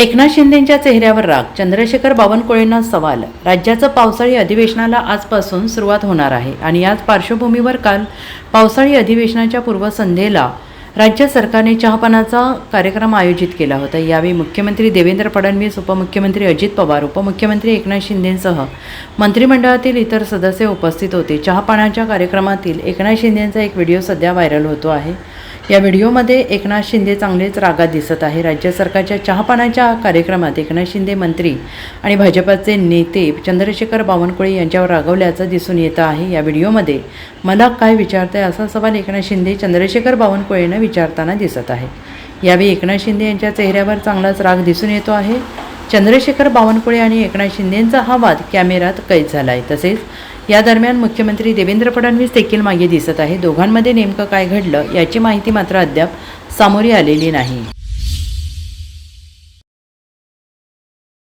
एकनाथ शिंदेंच्या चेहऱ्यावर राग चंद्रशेखर बावनकुळेंना सवाल. राज्याचं पावसाळी अधिवेशनाला आजपासून सुरुवात होणार आहे आणि याच पार्श्वभूमीवर काल पावसाळी अधिवेशनाच्या पूर्वसंध्येला राज्य सरकारने चहापानाचा कार्यक्रम आयोजित केला होता. यावेळी मुख्यमंत्री देवेंद्र फडणवीस उपमुख्यमंत्री अजित पवार उपमुख्यमंत्री एकनाथ शिंदेसह मंत्रिमंडळातील इतर सदस्य उपस्थित होते. चहापानाच्या कार्यक्रमातील एकनाथ शिंदेंचा एक व्हिडिओ सध्या व्हायरल होतो आहे. या व्हिडिओमध्ये एकनाथ शिंदे चांगलेच रागात दिसत आहे. राज्य सरकारच्या चहापानाच्या कार्यक्रमात एकनाथ शिंदे मंत्री आणि भाजपाचे नेते चंद्रशेखर बावनकुळे यांच्यावर रागवल्याचं दिसून येतं आहे. या व्हिडिओमध्ये मला काय विचारतंय असा सवाल एकनाथ शिंदे चंद्रशेखर बावनकुळेनं विचारताना दिसत आहे. यावेळी एकनाथ शिंदे यांच्या चेहऱ्यावर चांगलाच राग दिसून येतो आहे. चंद्रशेखर बावनकुळे आणि एकनाथ शिंदेंचा हा वाद कॅमेऱ्यात कैद झाला आहे तसेच या दरम्यान मुख्यमंत्री देवेंद्र फडणवीस देखील मागे दिसत आहे. दोघांमध्ये नेमकं काय घडलं याची माहिती मात्र अद्याप सामोरी आलेली नाही.